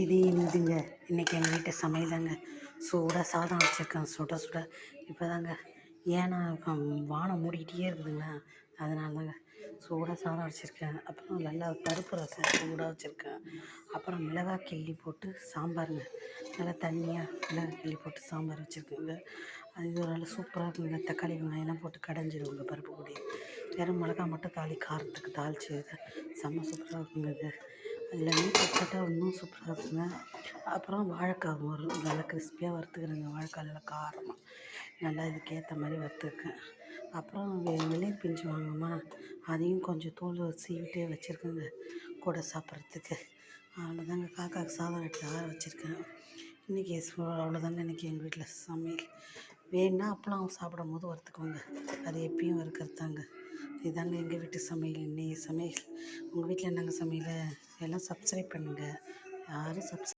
இது இதுங்க. இன்றைக்கி எங்கள் வீட்டு சமையலுங்க சூடாக சாதம் வச்சுருக்கேன். சுட சுட. இப்போ தாங்க ஏன்னா வானம் மூடிக்கிட்டே இருக்குதுங்களா அதனால தாங்க சூடாக சாதம் வச்சுருக்கேன். அப்புறம் நல்லா பருப்பு ரசம் சூடாக வச்சுருக்கேன். அப்புறம் மிளகாய் கிள்ளி போட்டு சாம்பாருங்க. நல்லா தண்ணியாக மிளகாய் கிள்ளி போட்டு சாம்பார் வச்சுருக்கேங்க. அது ஒரு நல்லா சூப்பராக இருக்குங்க. தக்காளி வெங்காயம்லாம் போட்டு கடைஞ்சிடுவோங்க பருப்பு பொடி. வெறும் மிளகா மட்டும் தாளி காரத்துக்கு தாளித்து செம்ம சூப்பராக இருக்குங்க இது. எல்லாமே நெய் இன்னும் சூப்பராக இருக்குங்க. அப்புறம் வாழைக்காய் ஒரு நல்லா கிறிஸ்பியாக வறுத்துக்கிறேங்க. வாழைக்காய் நல்லா காரமாக நல்லா இதுக்கேற்ற மாதிரி வறுத்துருக்கேன். அப்புறம் வெ- பிஞ்சு வாங்கம்மா அதையும் கொஞ்சம் தோல் சீவிட்டே வச்சுருக்கேங்க. கூட சாப்பிட்றதுக்கு. அவ்வளோதாங்க. காக்காவுக்கு சாதம் எடுத்து ஆற வச்சுருக்கேன். இன்றைக்கி அவ்வளோதாங்க இன்றைக்கி எங்கள் வீட்டில் சமையல். வேணுன்னா அப்பளம் சாப்பிடும் போது வறுத்துக்கோங்க அது எப்பயும் வறுக்கிறது தாங்க. இதாங்க எங்கள் வீட்டு சமையல். இன்னைய சமையல். உங்கள் வீட்டில் என்னங்க சமையல்? எல்லாம் சப்ஸ்கிரைப் பண்ணுங்கள் யாரும் சப்ஸ்